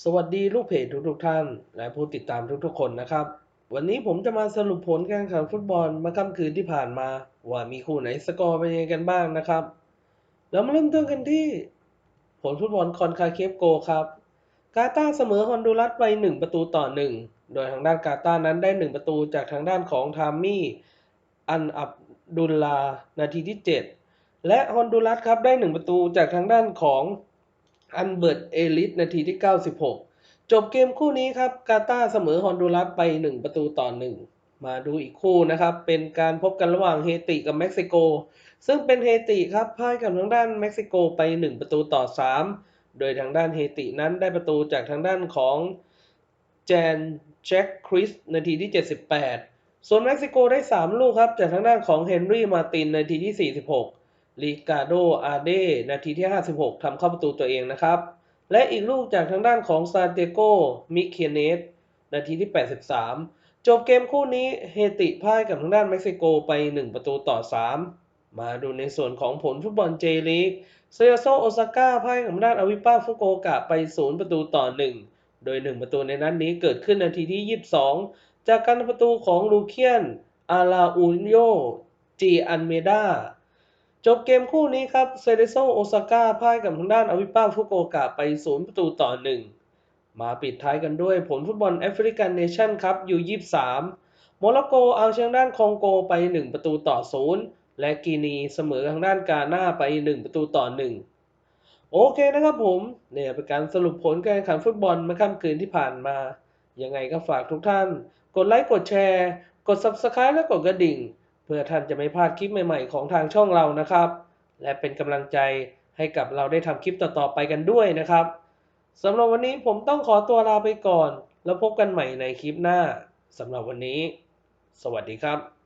สวัสดีลูกเพจทุกๆท่าน และผู้ติดตามทุกๆคนนะครับ วันนี้ผมจะมาสรุปผลการแข่งขันฟุตบอลเมื่อค่ำคืนที่ผ่านมา ว่ามีคู่ไหนสกอร์เป็นยังไงกันบ้างนะครับเรามาเริ่มต้นกันที่ ผลฟุตบอลคอนคาเคฟโกครับกาตาเสมอฮอนดูรัสไป 1 ประตูต่อ 1 โดยทางด้านกาตานั้นได้ 1 ประตูจากทางด้านของทามมี่ อันอับดุลลา นาทีที่ 7 และฮอนดูรัสครับได้ 1 ประตูจากทางด้านของ อันเบิร์ตเอลิสนาทีที่ 96 จบเกมคู่นี้ครับกาตาเสมอฮอนดูรัสไป 1 ประตูต่อ 1 มาดูอีกคู่นะครับ เป็นการพบกันระหว่างเฮติกับเม็กซิโก ซึ่งเป็นเฮติครับพ่ายกับทางด้านเม็กซิโกไป 1 ประตูต่อ 3 โดยทางด้านเฮตินั้นได้ประตูจากทางด้านของแจนแจ็คคริสนาทีที่ 78 ส่วนเม็กซิโกได้ 3 ลูกครับจากทางด้านของเฮนรี่มาตินนาทีที่ 46 ลิกาโดอาเดนาทีที่ 56ทำเข้าประตูตัวเองนะครับ และอีกลูกจากทางด้านของซานเตโกมิเคเนสนาทีที่ 83 จบเกมคู่นี้เฮติพ่ายกับทางด้านเม็กซิโกไป 1 ประตูต่อ 3 มาดูในส่วนของผลฟุตบอลเจลีกเซโยโซโอซาก้าพ่ายกับทางด้านอวิป้าฟุโกกะไป 0 ประตูต่อ 1 โดย 1 ประตูในนัดนนี้เกิดขึ้นนาทีที่ 22 จากการประตูของลูเคียนอาราอูนโยจีอันเมดา จบเกมคู่นี้ครับเซเรโซโอซาก้าพ่ายกับทางด้านอวิป้าฟุโกกะไป 0 ประตูต่อ 1 มาปิดท้ายกันด้วยผลฟุตบอลแอฟริกันเนชั่นครับยู23โมร็อกโกเอาชนะด้านคองโกไป 1 ประตูต่อ 0 และกีนีเสมอทางด้านกาหน้าไป 1 ประตูต่อ 1 โอเคนะครับผมเนี่ยเป็นการสรุปผลการแข่งขันฟุตบอลเมื่อค่ำคืนที่ผ่านมา ยังไงก็ฝากทุกท่าน กดไลค์กดแชร์ กด Subscribe และกดกระดิ่ง พื่อท่านจะไม่พลาดคลิปใหม่ๆ ของทางช่องเรานะครับ และเป็นกำลังใจให้กับเราได้ทำคลิปต่อๆไปกันด้วยนะครับสำหรับวันนี้ผมต้องขอตัวลาไปก่อน แล้วพบกันใหม่ในคลิปหน้าสำหรับวันนี้ สวัสดีครับ